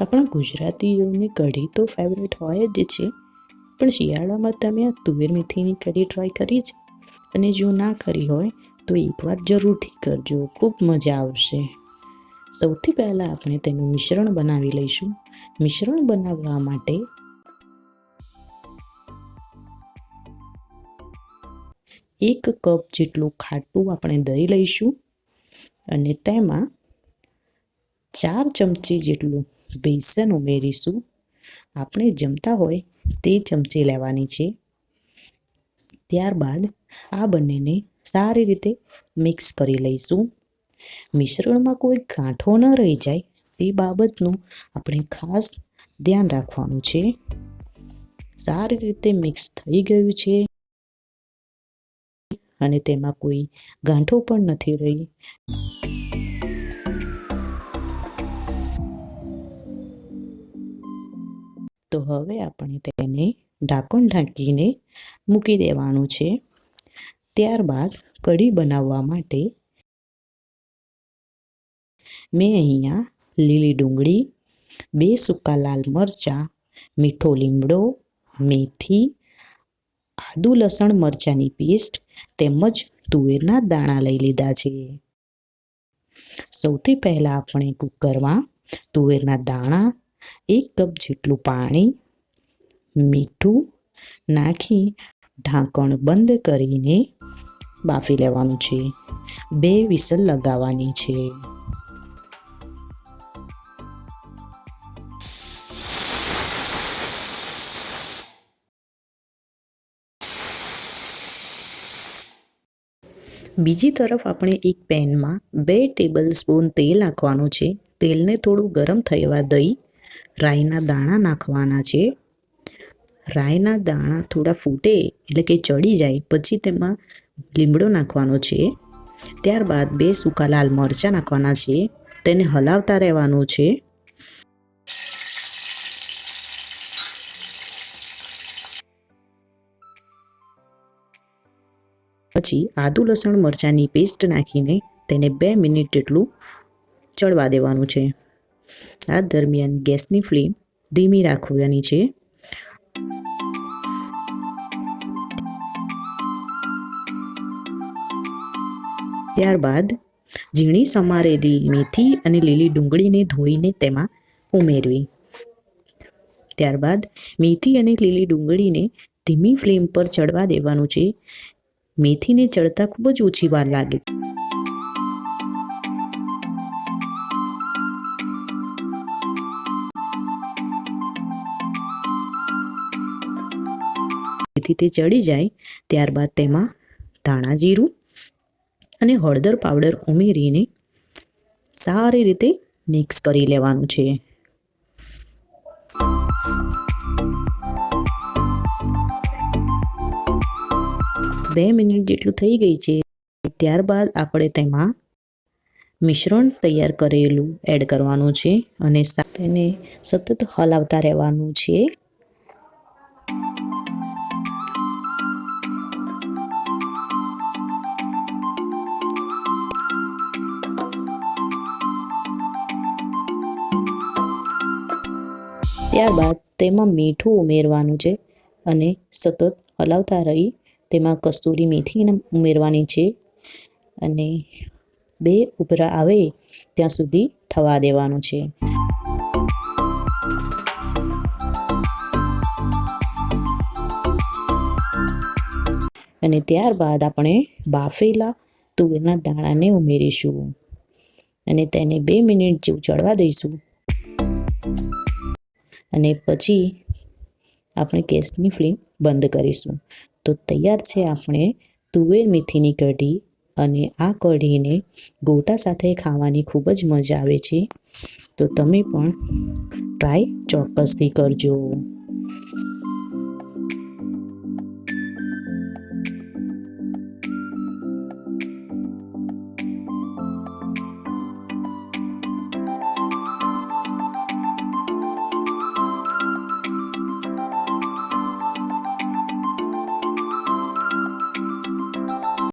આપણા ગુજરાતીઓની કઢી તો ફેવરેટ હોય જ છે. પણ શિયાળામાં તમે આ તુવેર મેથીની કઢી ટ્રાય કરી છે? અને જો ના કરી હોય, તો એકવાર જરૂરથી કરજો, ખૂબ મજા આવશે. સૌથી પહેલાં આપણે તેનું મિશ્રણ બનાવી લઈશું. મિશ્રણ બનાવવા માટે એક કપ જેટલું ખાટું આપણે દહીં લઈશું. અને તેમાં ચાર ચમચી જેટલું બેસન ઉમેરીશું. આપણે જમતા હોય તે ચમચી લેવાની છે. ત્યારબાદ આ બંનેને સારી રીતે મિક્સ કરી લઈશું. મિશ્રણમાં કોઈ ગાંઠો ન રહી જાય તે બાબતનું આપણે ખાસ ધ્યાન રાખવાનું છે. સારી રીતે મિક્સ થઈ ગયું છે. અને તેમાં કોઈ ગાંઠો પણ નથી રહી. તો હવે આપણે તેને ઢાંકણ ઢાંકીને મૂકી દેવાનું છે. ત્યારબાદ કઢી બનાવવા માટે મેં અહીંયા લીલી ડુંગળી, બે સૂકા લાલ મરચાં, મીઠો લીમડો, મેથી, આદુ લસણ મરચાંની પેસ્ટ તેમજ તુવેરના દાણા લઈ લીધા છે. સૌથી પહેલાં આપણે કુકરમાં તુવેરના દાણા એક કપ જેટલું પાણી, મીઠું નાખી ઢાંકણ બંધ કરીને બાફી લેવાનું છે. બે વિસલ લગાવવાની છે. બીજી તરફ આપણે એક પેનમાં બે ટેબલ સ્પૂન તેલ નાખવાનું છે. તેલને થોડું ગરમ થવા દઈ રાઈના દાણા નાખવાના છે. રાઈના દાણા થોડા ફૂટે એટલે કે ચડી જાય, પછી તેમાં લીમડો નાખવાનો છે. ત્યારબાદ બે સૂકા લાલ મરચાં નાખવાના છે. તેને હલાવતા રહેવાનું છે. પછી આદુ લસણ મરચાંની પેસ્ટ નાખીને તેને બે મિનિટ જેટલું ચડવા દેવાનું છે. આ દરમિયાન ગેસની ફ્લેમ ધીમી રાખવાની છે. ત્યારબાદ ઝીણી સમારેલી મેથી અને લીલી ડુંગળીને ધોઈને તેમાં ઉમેરવી. ત્યારબાદ મેથી અને લીલી ડુંગળીને ધીમી ફ્લેમ પર ચડવા દેવાનું છે. મેથીને ચડતા ખૂબ જ ઓછી વાર લાગે જેથી તે ચડી જાય, ત્યારબાદ તેમાં ધાણા જીરું અને હળદર પાવડર ઉમેરીને સારી રીતે મિક્સ કરી લેવાનું છે. બે મિનિટ જેટલું થઈ ગઈ છે, ત્યારબાદ આપણે તેમાં મિશ્રણ તૈયાર કરેલું એડ કરવાનું છે અને તેને સતત હલાવતા રહેવાનું છે. ત્યારબાદ તેમાં મીઠું ઉમેરવાનું છે અને સતત હલાવતા રહી તેમાં કસ્તુરી મેથી ઉમેરવાની છે. અને બે ઉભરા આવે ત્યાં સુધી થવા દેવાનું છે. અને ત્યારબાદ આપણે બાફેલા તુવેરના દાણાને ઉમેરીશું. અને તેને બે મિનિટ જેવું ચડવા દઈશું. અને પછી આપણે ગેસની ફ્લેમ બંધ કરીશું. તો તૈયાર છે આપણે તુવેર મેથીની કઢી અને આ કઢીને ગોટા સાથે ખાવાની ખૂબ જ મજા આવે છે. તો તમે પણ ટ્રાય ચોક્કસથી કરજો.